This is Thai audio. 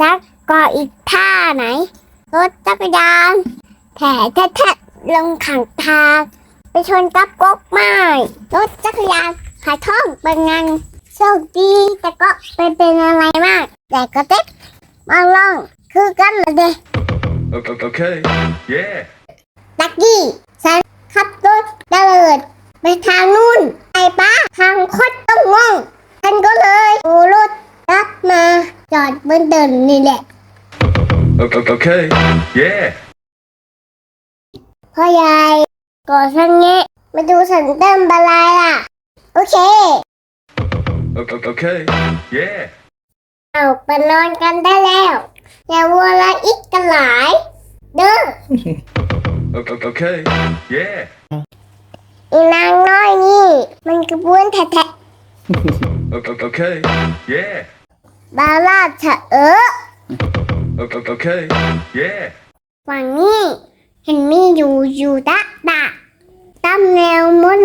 จักก็อีกท่าไหน รถจักรยานแถแทะแทะลงขังทางไปชนกับกกไม้รถจักรยานหายท้องเป็นงันโชคดีแต่ก็เป็นเป็นอะไรมาก แต่ก็เต็กมองลองคือกันละเด้ Okay. okay. Yeah. ลักกี้ฉันขับรถเดินไปทางนู่นไปป้าทางคดต้องงงฉันก็เลยโอรถกลับมา จอดบนเดินนี่แหละ Okay. okay. Yeah. พ่อใหญ่ก่อสังเงะมาดูสันเติมบาลายล่ะ โอเค Okay. okay. Yeah. เอาไปนอนกันได้แล้ว อย่าวัวละอีกกันหลาย เด้อ Okay. okay. Yeah. อีนางน้อยนี่ มันกระบวนแทะ Okay. okay. Yeah. ๆบาลาดเถอะเออ Okay. okay. Yeah. ฝั่งนี้เห็นมีอยู่อยู่ตะตะตามแนวมด